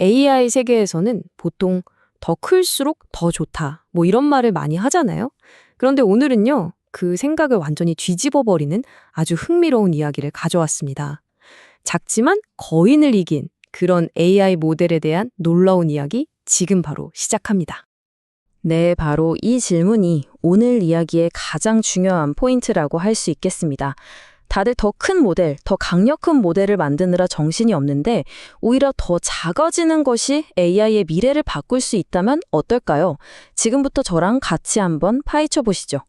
AI 세계에서는 보통 더 클수록 더 좋다. 뭐 이런 말을 많이 하잖아요. 그런데 오늘은요, 그 생각을 완전히 뒤집어 버리는 아주 흥미로운 이야기를 가져왔습니다. 작지만 거인을 이긴 그런 AI 모델에 대한 놀라운 이야기 지금 바로 시작합니다. 네, 바로 이 질문이 오늘 이야기의 가장 중요한 포인트라고 할 수 있겠습니다. 다들 더 큰 모델, 더 강력한 모델을 만드느라 정신이 없는데 오히려 더 작아지는 것이 AI의 미래를 바꿀 수 있다면 어떨까요? 지금부터 저랑 같이 한번 파헤쳐 보시죠.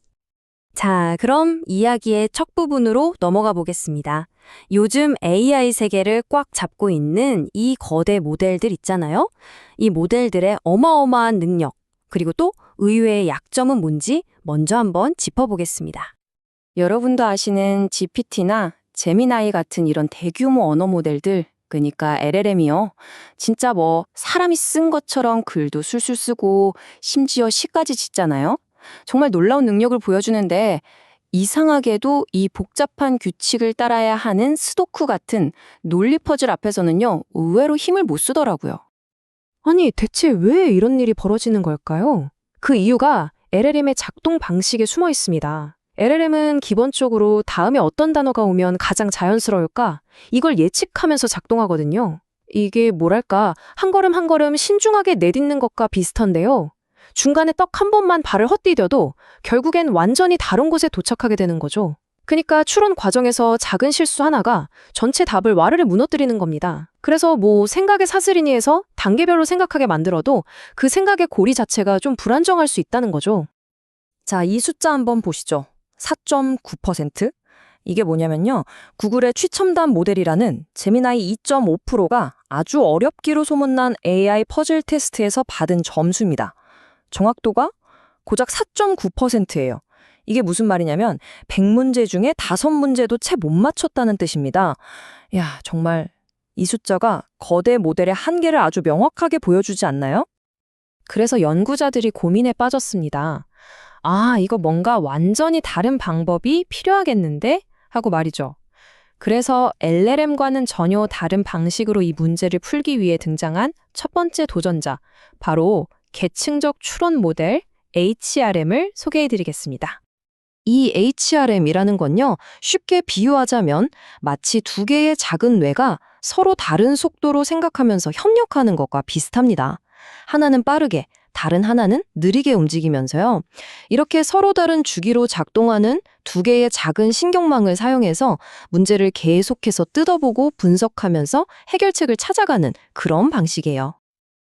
자, 그럼 이야기의 첫 부분으로 넘어가 보겠습니다. 요즘 AI 세계를 꽉 잡고 있는 이 거대 모델들 있잖아요. 이 모델들의 어마어마한 능력, 그리고 또 의외의 약점은 뭔지 먼저 한번 짚어보겠습니다. 여러분도 아시는 GPT나 제미나이 같은 이런 대규모 언어 모델들, 그러니까 LLM이요. 진짜 뭐 사람이 쓴 것처럼 글도 술술 쓰고 심지어 시까지 짓잖아요. 정말 놀라운 능력을 보여주는데 이상하게도 이 복잡한 규칙을 따라야 하는 스도쿠 같은 논리 퍼즐 앞에서는요, 의외로 힘을 못 쓰더라고요. 아니, 대체 왜 이런 일이 벌어지는 걸까요? 그 이유가 LLM의 작동 방식에 숨어 있습니다. LLM은 기본적으로 다음에 어떤 단어가 오면 가장 자연스러울까? 이걸 예측하면서 작동하거든요. 이게 뭐랄까, 한 걸음 한 걸음 신중하게 내딛는 것과 비슷한데요. 중간에 떡 한 번만 발을 헛디뎌도 결국엔 완전히 다른 곳에 도착하게 되는 거죠. 그러니까 추론 과정에서 작은 실수 하나가 전체 답을 와르르 무너뜨리는 겁니다. 그래서 뭐 생각의 사슬이니에서 단계별로 생각하게 만들어도 그 생각의 고리 자체가 좀 불안정할 수 있다는 거죠. 자, 이 숫자 한번 보시죠. 4.9%? 이게 뭐냐면요. 구글의 최첨단 모델이라는 제미나이 2.5%가 아주 어렵기로 소문난 AI 퍼즐 테스트에서 받은 점수입니다. 정확도가 고작 4.9%예요. 이게 무슨 말이냐면 100문제 중에 5문제도 채 못 맞췄다는 뜻입니다. 야, 정말 이 숫자가 거대 모델의 한계를 아주 명확하게 보여주지 않나요? 그래서 연구자들이 고민에 빠졌습니다. 아, 이거 뭔가 완전히 다른 방법이 필요하겠는데? 하고 말이죠. 그래서 LLM과는 전혀 다른 방식으로 이 문제를 풀기 위해 등장한 첫 번째 도전자, 바로 계층적 추론 모델 HRM을 소개해 드리겠습니다. 이 HRM이라는 건요, 쉽게 비유하자면 마치 두 개의 작은 뇌가 서로 다른 속도로 생각하면서 협력하는 것과 비슷합니다. 하나는 빠르게, 다른 하나는 느리게 움직이면서요. 이렇게 서로 다른 주기로 작동하는 두 개의 작은 신경망을 사용해서 문제를 계속해서 뜯어보고 분석하면서 해결책을 찾아가는 그런 방식이에요.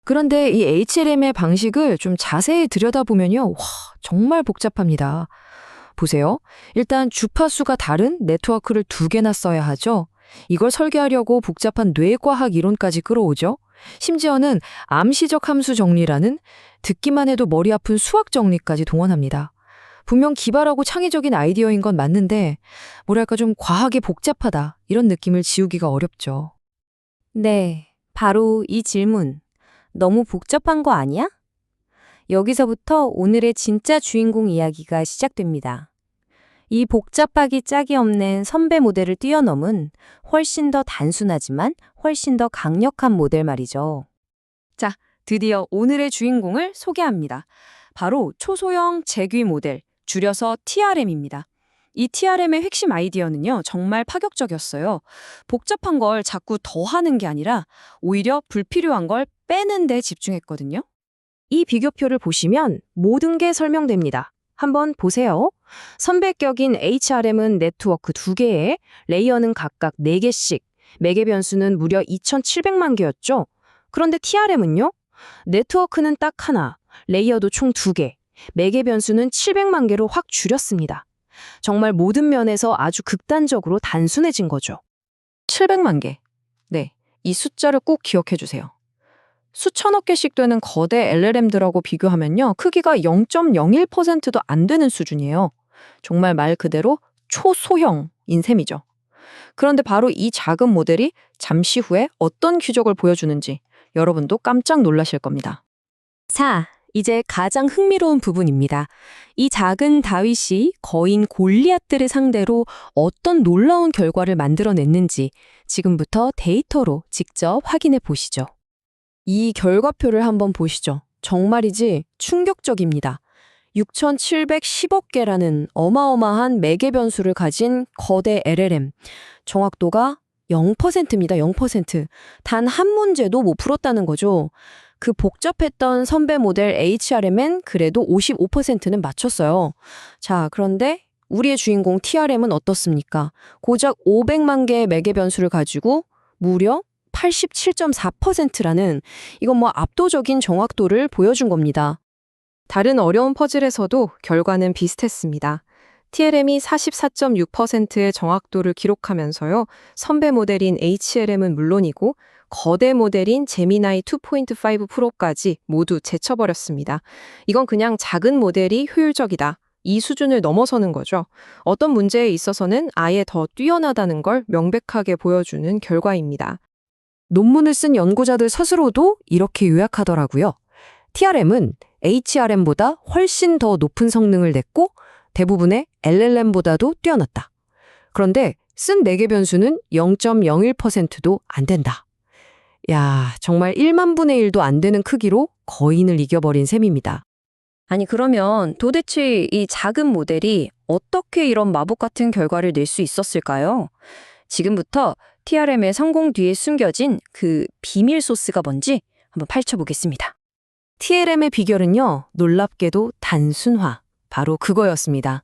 그런데 이 HLM의 방식을 좀 자세히 들여다보면요. 와, 정말 복잡합니다. 보세요. 일단 주파수가 다른 네트워크를 두 개나 써야 하죠. 이걸 설계하려고 복잡한 뇌과학 이론까지 끌어오죠. 심지어는 암시적 함수 정리라는 듣기만 해도 머리 아픈 수학 정리까지 동원합니다. 분명 기발하고 창의적인 아이디어인 건 맞는데 뭐랄까 좀 과하게 복잡하다 이런 느낌을 지우기가 어렵죠. 네, 바로 이 질문. 너무 복잡한 거 아니야? 여기서부터 오늘의 진짜 주인공 이야기가 시작됩니다. 이 복잡하기 짝이 없는 선배 모델을 뛰어넘은 훨씬 더 단순하지만 훨씬 더 강력한 모델 말이죠. 자, 드디어 오늘의 주인공을 소개합니다. 바로 초소형 재귀 모델, 줄여서 TRM입니다. 이 TRM의 핵심 아이디어는요, 정말 파격적이었어요. 복잡한 걸 자꾸 더 하는 게 아니라 오히려 불필요한 걸 빼는 데 집중했거든요. 이 비교표를 보시면 모든 게 설명됩니다. 한번 보세요. 선배격인 HRM은 네트워크 2개에 레이어는 각각 4개씩, 매개 변수는 무려 2,700만 개였죠. 그런데 TRM은요? 네트워크는 딱 하나, 레이어도 총 2개, 매개 변수는 700만 개로 확 줄였습니다. 정말 모든 면에서 아주 극단적으로 단순해진 거죠. 700만 개. 네, 이 숫자를 꼭 기억해 주세요. 수천억 개씩 되는 거대 LLM들하고 비교하면요. 크기가 0.01%도 안 되는 수준이에요. 정말 말 그대로 초소형인 셈이죠. 그런데 바로 이 작은 모델이 잠시 후에 어떤 기적을 보여주는지 여러분도 깜짝 놀라실 겁니다. 자, 이제 가장 흥미로운 부분입니다. 이 작은 다윗이 거인 골리앗들을 상대로 어떤 놀라운 결과를 만들어냈는지 지금부터 데이터로 직접 확인해 보시죠. 이 결과표를 한번 보시죠. 정말이지 충격적입니다. 6,710억 개라는 어마어마한 매개 변수를 가진 거대 LLM. 정확도가 0%입니다. 0%. 단 한 문제도 못 풀었다는 거죠. 그 복잡했던 선배 모델 HRM엔 그래도 55%는 맞췄어요. 자, 그런데 우리의 주인공 TRM은 어떻습니까? 고작 500만 개의 매개 변수를 가지고 무려 87.4%라는 이건 뭐 압도적인 정확도를 보여준 겁니다. 다른 어려운 퍼즐에서도 결과는 비슷했습니다. TLM이 44.6%의 정확도를 기록하면서요. 선배 모델인 HLM은 물론이고 거대 모델인 제미나이 2.5 프로까지 모두 제쳐버렸습니다. 이건 그냥 작은 모델이 효율적이다. 이 수준을 넘어서는 거죠. 어떤 문제에 있어서는 아예 더 뛰어나다는 걸 명백하게 보여주는 결과입니다. 논문을 쓴 연구자들 스스로도 이렇게 요약하더라고요. TRM은 HRM보다 훨씬 더 높은 성능을 냈고 대부분의 LLM보다도 뛰어났다. 그런데 쓴 4개 변수는 0.01%도 안 된다. 야, 정말 1만 분의 1도 안 되는 크기로 거인을 이겨버린 셈입니다. 아니, 그러면 도대체 이 작은 모델이 어떻게 이런 마법 같은 결과를 낼 수 있었을까요? 지금부터 TRM의 성공 뒤에 숨겨진 그 비밀 소스가 뭔지 한번 파헤쳐보겠습니다. TLM의 비결은요, 놀랍게도 단순화. 바로 그거였습니다.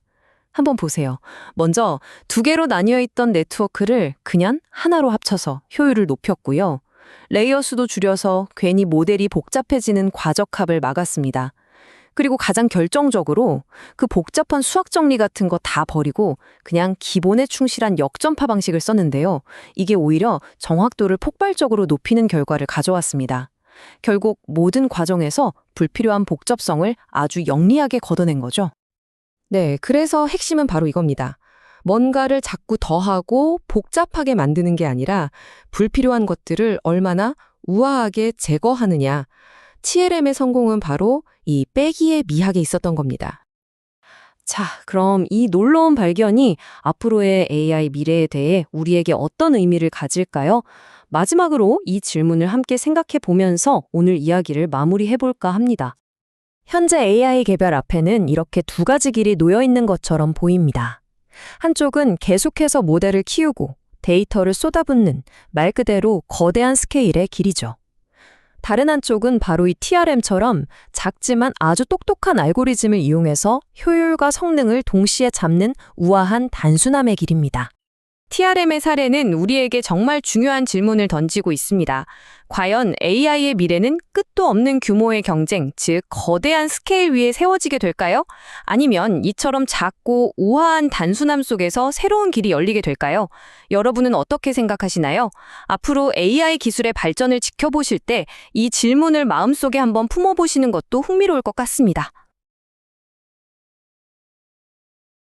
한번 보세요. 먼저 두 개로 나뉘어 있던 네트워크를 그냥 하나로 합쳐서 효율을 높였고요. 레이어 수도 줄여서 괜히 모델이 복잡해지는 과적합을 막았습니다. 그리고 가장 결정적으로 그 복잡한 수학 정리 같은 거 다 버리고 그냥 기본에 충실한 역전파 방식을 썼는데요. 이게 오히려 정확도를 폭발적으로 높이는 결과를 가져왔습니다. 결국 모든 과정에서 불필요한 복잡성을 아주 영리하게 걷어낸 거죠. 네, 그래서 핵심은 바로 이겁니다. 뭔가를 자꾸 더하고 복잡하게 만드는 게 아니라 불필요한 것들을 얼마나 우아하게 제거하느냐. TLM의 성공은 바로 이 빼기의 미학에 있었던 겁니다. 자, 그럼 이 놀라운 발견이 앞으로의 AI 미래에 대해 우리에게 어떤 의미를 가질까요? 마지막으로 이 질문을 함께 생각해 보면서 오늘 이야기를 마무리해 볼까 합니다. 현재 AI 개발 앞에는 이렇게 두 가지 길이 놓여 있는 것처럼 보입니다. 한쪽은 계속해서 모델을 키우고 데이터를 쏟아붓는 말 그대로 거대한 스케일의 길이죠. 다른 한쪽은 바로 이 TRM처럼 작지만 아주 똑똑한 알고리즘을 이용해서 효율과 성능을 동시에 잡는 우아한 단순함의 길입니다. TRM의 사례는 우리에게 정말 중요한 질문을 던지고 있습니다. 과연 AI의 미래는 끝도 없는 규모의 경쟁, 즉 거대한 스케일 위에 세워지게 될까요? 아니면 이처럼 작고 우아한 단순함 속에서 새로운 길이 열리게 될까요? 여러분은 어떻게 생각하시나요? 앞으로 AI 기술의 발전을 지켜보실 때 이 질문을 마음속에 한번 품어보시는 것도 흥미로울 것 같습니다.